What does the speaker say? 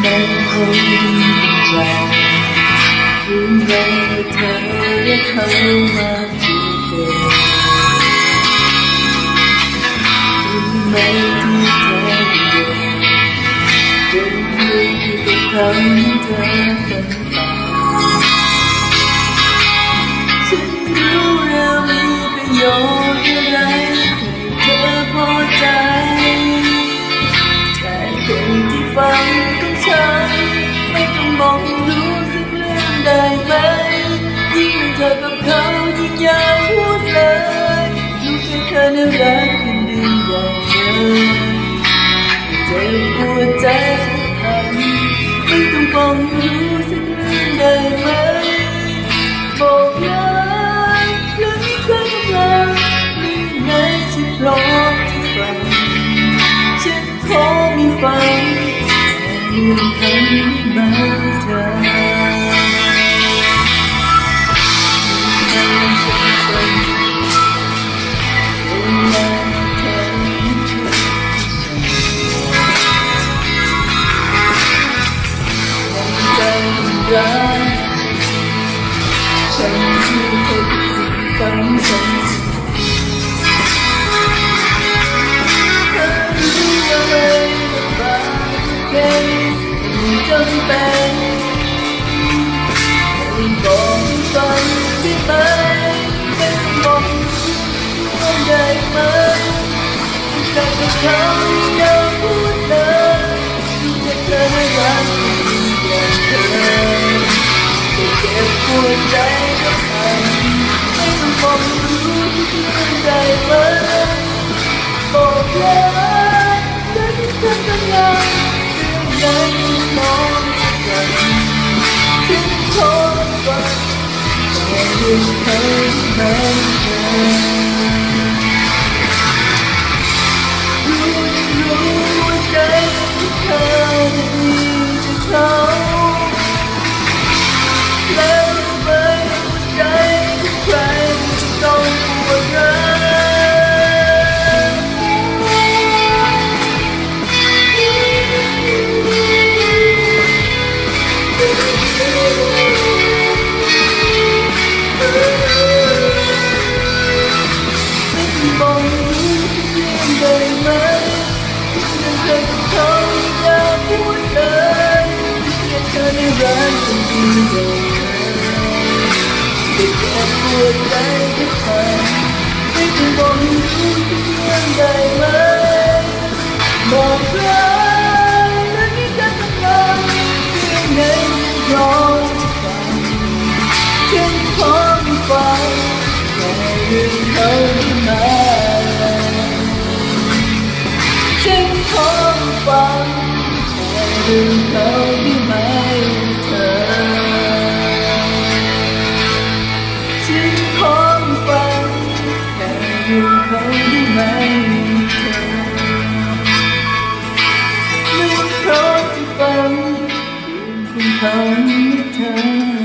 ไม่คงใจรู้ไห ร้อที่ฟังฉันขอมีฟังเรื่องคำมาเธอฉันที่เธอฟังฉันเธ จำเป็นไม่บอกฟังได้ไหมไม่บอกว่าได้ไหมแต่กับเขาอย่าพูดเลยดูแต่เจอไม่รักอย่างเธอเก็บปวใจ แต่เรื่ ได้ไหมที่เธอกับเขาอย่าพูดเลยที่เธอได้รักจริงๆเลยแต่แค่ปวดใจกับเธอไม่ต้องบอกให้รู้ที่เรื่องได้ไหมบอกรักและนี่จะทำลายเรื่องไหนยอม ถึงเราได้ไหมเธอฉันพร้อมฟัแต่อยู่เขาได้ไหมเธอไม่พร้อมจะฟัคือเขาไม่เธอ